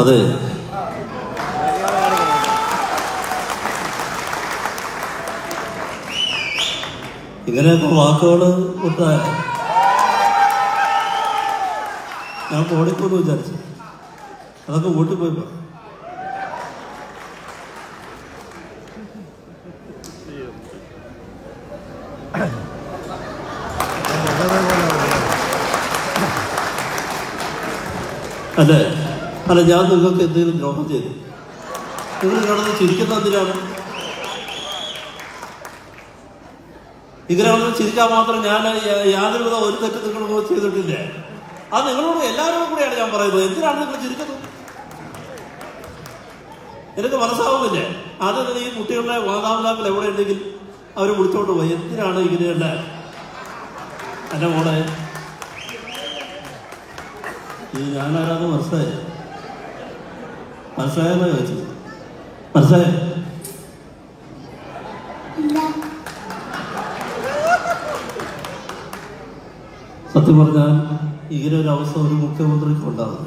അത് ഇങ്ങനെ വാക്കുകൾ വിട്ടായ ഞാൻ ഓടിപ്പോന്ന് വിചാരിച്ചു. അതൊക്കെ ഓട്ടിപ്പോയി പറഞ്ഞു അല്ലേ? അല്ല ഞാൻ നിങ്ങൾക്ക് എന്തെങ്കിലും ദ്രോഹം ചെയ്തു. നിങ്ങൾ കിടന്ന് ചിരിക്കുന്ന എന്തിനാണ്? ഇതിനാണെന്ന് ചിരിക്കാൻ മാത്രം ഞാൻ യാതൊരു യാതൊരുവിധ ഒരു തെറ്റ് നിങ്ങൾ ചെയ്തിട്ടില്ല. അത് നിങ്ങളോട് എല്ലാവരോടും കൂടെയാണ് ഞാൻ പറയുന്നത്. എന്തിനാണ് നിങ്ങൾ ചിരിക്കുന്നത്? എനിക്ക് മനസ്സാവുന്നില്ലേ. തന്നെ ഈ കുട്ടികളുടെ മാതാപിതാക്കൾ എവിടെ ഉണ്ടെങ്കിൽ അവർ വിളിച്ചോണ്ട് പോയി. എന്തിനാണ് ഇങ്ങനെയുള്ള? എന്റെ മോളെ ഈ ഞാനാരാന്ന് മനസ്സിലായി മനസ്സിലായെന്നാ ചോദിച്ചത്? മനസ്സിലായോ? സത്യം പറഞ്ഞാൽ ഇങ്ങനെ ഒരു അവസ്ഥ ഒരു മുഖ്യമന്ത്രിക്ക് ഉണ്ടാകും